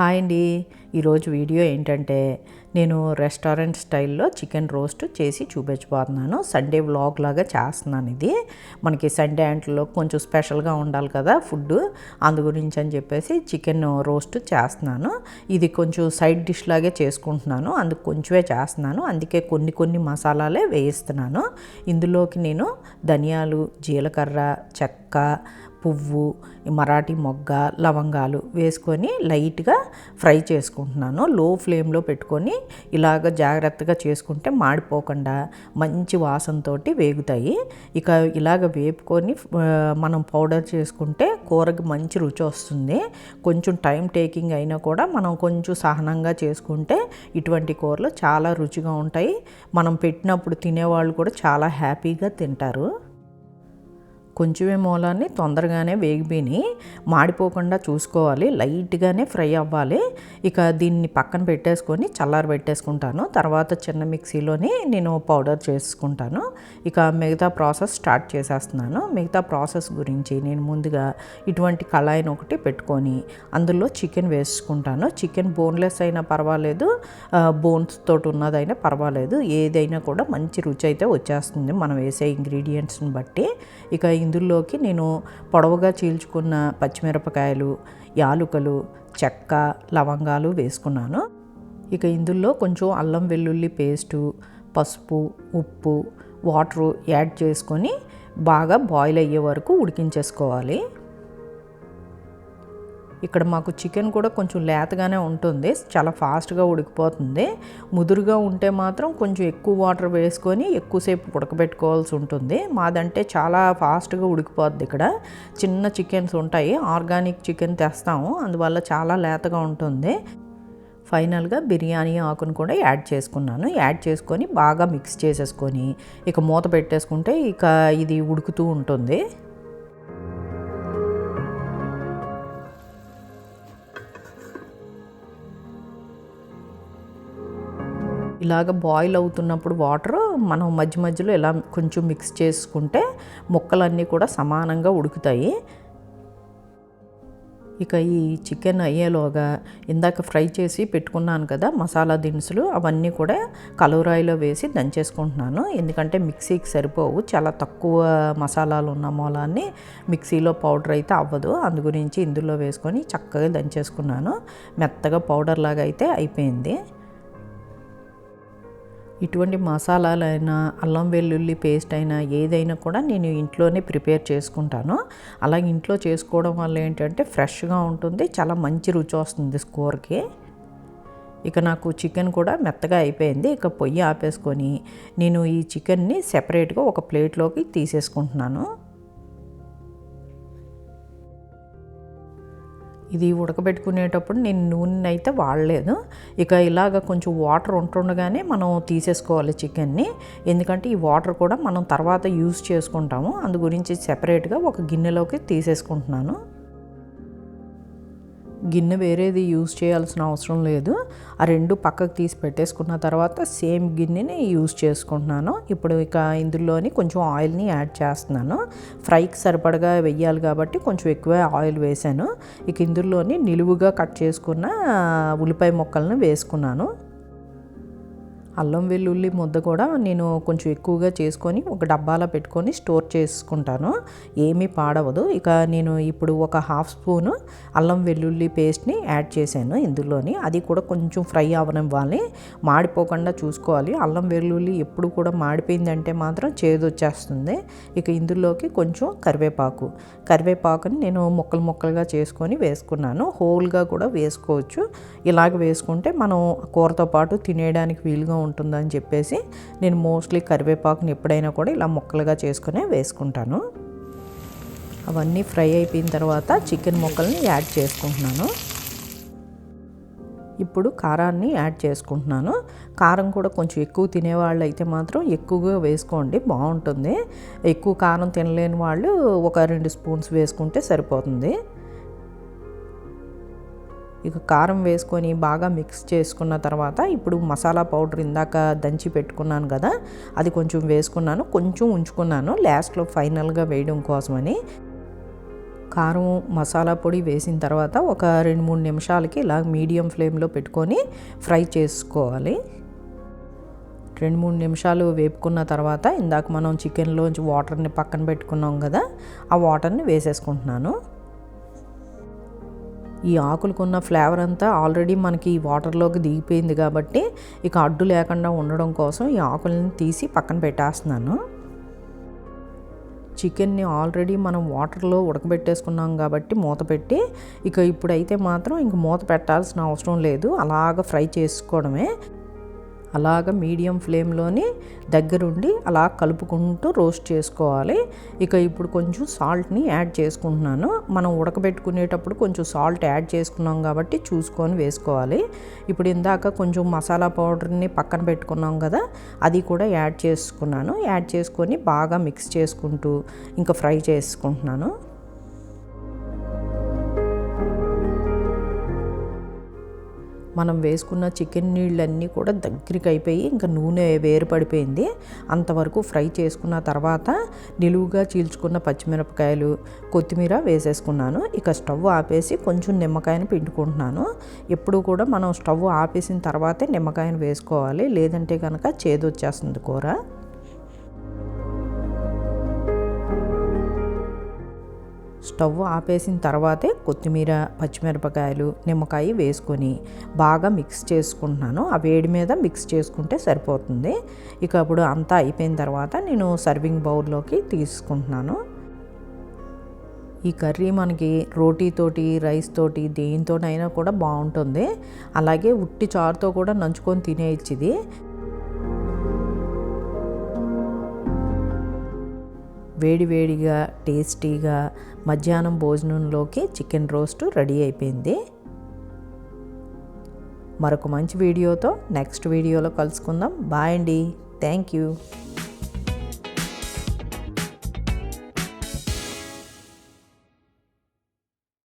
Hi అండి. ఈరోజు video ఏంటంటే నేను రెస్టారెంట్ స్టైల్లో చికెన్ రోస్ట్ చేసి చూపించబోతున్నాను. సండే వ్లాగ్ లాగా చేస్తున్నాను ఇది. మనకి సండే అంట్లో కొంచెం స్పెషల్గా ఉండాలి కదా ఫుడ్ అందు గురించి అని చెప్పేసి చికెన్ రోస్ట్ చేస్తున్నాను. ఇది కొంచెం సైడ్ డిష్ లాగే చేసుకుంటున్నాను. అందుకు కొంచెమే చేస్తున్నాను. అందుకే కొన్ని కొన్ని మసాలాలే వేయిస్తున్నాను. ఇందులోకి నేను ధనియాలు జీలకర్ర చెక్క పువ్వు మరాఠీ మొగ్గ లవంగాలు వేసుకొని లైట్గా ఫ్రై చేసుకుంటున్నాను. లో ఫ్లేమ్లో పెట్టుకొని ఇలాగ జాగ్రత్తగా చేసుకుంటే మాడిపోకుండా మంచి వాసనతో వేగుతాయి. ఇక ఇలాగ వేపుకొని మనం పౌడర్ చేసుకుంటే కూరకి మంచి రుచి వస్తుంది. కొంచెం టైం టేకింగ్ అయినా కూడా మనం కొంచెం సహనంగా చేసుకుంటే ఇటువంటి కూరలు చాలా రుచిగా ఉంటాయి. మనం పెట్టినప్పుడు తినేవాళ్ళు కూడా చాలా హ్యాపీగా తింటారు. కొంచెమే మూలాన్ని తొందరగానే వేగిపోయి మాడిపోకుండా చూసుకోవాలి. లైట్గానే ఫ్రై అవ్వాలి. ఇక దీన్ని పక్కన పెట్టేసుకొని చల్లారి పెట్టేసుకుంటాను. తర్వాత చిన్న మిక్సీలోని నేను పౌడర్ చేసుకుంటాను. ఇక మిగతా ప్రాసెస్ స్టార్ట్ చేసేస్తున్నాను. మిగతా ప్రాసెస్ గురించి నేను ముందుగా ఇటువంటి కళాయిని ఒకటి పెట్టుకొని అందులో చికెన్ వేసుకుంటాను. చికెన్ బోన్లెస్ అయినా పర్వాలేదు. బోన్స్ తోటి ఉన్నదైనా పర్వాలేదు. ఏదైనా కూడా మంచి రుచి అయితే వచ్చేస్తుంది. మనం వేసే ఇంగ్రీడియంట్స్ని బట్టి. ఇక ఇందులోకి నేను పొడవుగా చీల్చుకున్న పచ్చిమిరపకాయలు యాలుకలు చెక్క లవంగాలు వేసుకున్నాను. ఇక ఇందులో కొంచెం అల్లం వెల్లుల్లి పేస్టు పసుపు ఉప్పు వాటరు యాడ్ చేసుకొని బాగా బాయిల్ అయ్యే వరకు ఉడికించేసుకోవాలి. ఇక్కడ మాకు చికెన్ కూడా కొంచెం లేతగానే ఉంటుంది చాలా ఫాస్ట్గా ఉడికిపోతుంది. ముదురుగా ఉంటే మాత్రం కొంచెం ఎక్కువ వాటర్ వేసుకొని ఎక్కువసేపు ఉడకబెట్టుకోవాల్సి ఉంటుంది. మాదంటే చాలా ఫాస్ట్గా ఉడికిపోద్ది ఇక్కడ. చిన్న చికెన్స్ ఉంటాయి ఆర్గానిక్ చికెన్ తెస్తాము అందువల్ల చాలా లేతగా ఉంటుంది. ఫైనల్గా బిర్యానీ ఆకును కూడా యాడ్ చేసుకున్నాను. యాడ్ చేసుకొని బాగా మిక్స్ చేసేసుకొని ఇక మూత పెట్టేసుకుంటే ఇక ఇది ఉడుకుతూ ఉంటుంది. ఇలాగ బాయిల్ అవుతున్నప్పుడు వాటర్ మనం మధ్య మధ్యలో ఇలా కొంచెం మిక్స్ చేసుకుంటే ముక్కలన్నీ కూడా సమానంగా ఉడుకుతాయి. ఇక ఈ చికెన్ అయ్యేలోగా ఇందాక ఫ్రై చేసి పెట్టుకున్నాను కదా మసాలా దినుసులు అవన్నీ కూడా కలవరాయిలో వేసి దంచేసుకుంటున్నాను. ఎందుకంటే మిక్సీకి సరిపోవు చాలా తక్కువ మసాలాలు ఉన్న మూలాన్ని మిక్సీలో పౌడర్ అయితే అవ్వదు. అందు గురించి ఇందులో వేసుకొని చక్కగా దంచేసుకున్నాను. మెత్తగా పౌడర్ లాగా అయితే అయిపోయింది. ఇటువంటి మసాలాలైనా అల్లం వెల్లుల్లి పేస్ట్ అయినా ఏదైనా కూడా నేను ఇంట్లోనే ప్రిపేర్ చేసుకుంటాను. అలాగే ఇంట్లో చేసుకోవడం వల్ల ఏంటంటే ఫ్రెష్గా ఉంటుంది చాలా మంచి రుచి వస్తుంది స్కోర్కి. ఇక నాకు చికెన్ కూడా మెత్తగా అయిపోయింది ఇక పొయ్యి ఆపేసుకొని నేను ఈ చికెన్ని సెపరేట్గా ఒక ప్లేట్లోకి తీసేసుకుంటున్నాను. ఇది ఉడకబెట్టుకునేటప్పుడు నేను నూనె అయితే వాడలేదు. ఇక ఇలాగ కొంచెం వాటర్ ఉంటుండగానే మనం తీసేసుకోవాలి చికెన్ని. ఎందుకంటే ఈ వాటర్ కూడా మనం తర్వాత యూజ్ చేసుకుంటాము. అందు గురించి సెపరేట్గా ఒక గిన్నెలోకి తీసేసుకుంటున్నాను. గిన్నె వేరేది యూజ్ చేయాల్సిన అవసరం లేదు. ఆ రెండు పక్కకు తీసి పెట్టేసుకున్న తర్వాత సేమ్ గిన్నెని యూజ్ చేసుకుంటున్నాను. ఇప్పుడు ఇక ఇందులోని కొంచెం ఆయిల్ని యాడ్ చేస్తున్నాను. ఫ్రైకి సరిపడగా వెయ్యాలి కాబట్టి కొంచెం ఎక్కువ ఆయిల్ వేసాను ఇక ఇందులోని నిలువుగా కట్ చేసుకున్న ఉల్లిపాయ ముక్కలను వేసుకున్నాను. అల్లం వెల్లుల్లి ముద్ద కూడా నేను కొంచెం ఎక్కువగా చేసుకొని ఒక డబ్బాలో పెట్టుకొని స్టోర్ చేసుకుంటాను. ఏమీ పాడవదు. ఇక నేను ఇప్పుడు ఒక హాఫ్ స్పూను అల్లం వెల్లుల్లి పేస్ట్ని యాడ్ చేశాను ఇందులోని. అది కూడా కొంచెం ఫ్రై అవ్వనివ్వాలి మాడిపోకుండా చూసుకోవాలి. అల్లం వెల్లుల్లి ఎప్పుడు కూడా మాడిపోయిందంటే మాత్రం చేదు వచ్చేస్తుంది ఇక ఇందులోకి కొంచెం కరివేపాకు. కరివేపాకుని నేను ముక్కలు ముక్కలుగా చేసుకొని వేసుకున్నాను. హోల్గా కూడా వేసుకోవచ్చు. ఇలాగ వేసుకుంటే మనం కూరతో పాటు తినేయడానికి వీలుగా ఉంటుందని చెప్పేసి నేను మోస్ట్లీ కరివేపాకుని ఎప్పుడైనా కూడా ఇలా ముక్కలుగా చేసుకునే వేసుకుంటాను. అవన్నీ ఫ్రై అయిపోయిన తర్వాత చికెన్ ముక్కల్ని యాడ్ చేసుకుంటున్నాను. ఇప్పుడు కారాన్ని యాడ్ చేసుకుంటున్నాను. కారం కూడా కొంచెం ఎక్కువ తినేవాళ్ళు అయితే మాత్రం ఎక్కువగా వేసుకోండి బాగుంటుంది. ఎక్కువ కారం తినలేని వాళ్ళు ఒక రెండు స్పూన్స్ వేసుకుంటే సరిపోతుంది. ఇక కారం వేసుకొని బాగా మిక్స్ చేసుకున్న తర్వాత ఇప్పుడు మసాలా పౌడర్ ఇందాక దంచి పెట్టుకున్నాను కదా అది కొంచెం వేసుకున్నాను కొంచెం ఉంచుకున్నాను లాస్ట్లో ఫైనల్గా వేయడం కోసమని. కారం మసాలా పొడి వేసిన తర్వాత ఒక రెండు మూడు నిమిషాలకి ఇలా మీడియం ఫ్లేమ్లో పెట్టుకొని ఫ్రై చేసుకోవాలి. రెండు మూడు నిమిషాలు వేపుకున్న తర్వాత ఇందాక మనం చికెన్లోంచి వాటర్ని పక్కన పెట్టుకున్నాం కదా ఆ వాటర్ని వేసేసుకుంటున్నాను. ఈ ఆకులకున్న ఫ్లేవర్ అంతా ఆల్రెడీ మనకి ఈ వాటర్లోకి దిగిపోయింది కాబట్టి ఇక అడ్డు లేకుండా ఉండడం కోసం ఈ ఆకులను తీసి పక్కన పెట్టేస్తున్నాను. చికెన్ని ఆల్రెడీ మనం వాటర్లో ఉడకబెట్టేసుకున్నాం కాబట్టి మూత పెట్టి ఇక ఇప్పుడైతే మాత్రం ఇంక మూత పెట్టాల్సిన అవసరం లేదు. అలాగ ఫ్రై చేసుకోవడమే. అలాగ మీడియం ఫ్లేమ్లోని దగ్గరుండి అలా కలుపుకుంటూ రోస్ట్ చేసుకోవాలి. ఇక ఇప్పుడు కొంచెం సాల్ట్ని యాడ్ చేసుకుంటున్నాను. మనం ఉడకబెట్టుకునేటప్పుడు కొంచెం సాల్ట్ యాడ్ చేసుకున్నాం కాబట్టి చూసుకొని వేసుకోవాలి. ఇప్పుడు ఇందాక కొంచెం మసాలా పౌడర్ని పక్కన పెట్టుకున్నాం కదా అది కూడా యాడ్ చేసుకున్నాను. యాడ్ చేసుకొని బాగా మిక్స్ చేసుకుంటూ ఇంకా ఫ్రై చేసుకుంటున్నాను. మనం వేసుకున్న చికెన్ నీళ్ళన్నీ కూడా దగ్గరికి అయిపోయి ఇంకా నూనె వేరుపడిపోయింది. అంతవరకు ఫ్రై చేసుకున్న తర్వాత నిలువుగా చీల్చుకున్న పచ్చిమిరపకాయలు కొత్తిమీర వేసేసుకున్నాను. ఇక స్టవ్ ఆపేసి కొంచెం నిమ్మకాయని పిండుకుంటున్నాను. ఎప్పుడు కూడా మనం స్టవ్ ఆపేసిన తర్వాతే నిమ్మకాయను వేసుకోవాలి. లేదంటే కనుక చేదు వచ్చేస్తుంది కూర. స్టవ్ ఆపేసిన తర్వాతే కొత్తిమీర పచ్చిమిరపకాయలు నిమ్మకాయ వేసుకొని బాగా మిక్స్ చేసుకుంటున్నాను. ఆ వేడి మీద మిక్స్ చేసుకుంటే సరిపోతుంది. ఇక అప్పుడు అంతా అయిపోయిన తర్వాత నేను సర్వింగ్ బౌల్లోకి తీసుకుంటున్నాను. ఈ కర్రీ మనకి రోటీతోటి రైస్ తోటి దేనితోనైనా కూడా బాగుంటుంది. అలాగే ఉట్టి చారుతో కూడా నంచుకొని తినేయచ్చు వేడివేడిగా టేస్టీగా మధ్యాహ్నం భోజనంలోకి చికెన్ రోస్ట్ రెడీ అయిపోయింది. మరొక మంచి వీడియోతో నెక్స్ట్ వీడియోలో కలుసుకుందాం. బాయ్ అండి. Thank you.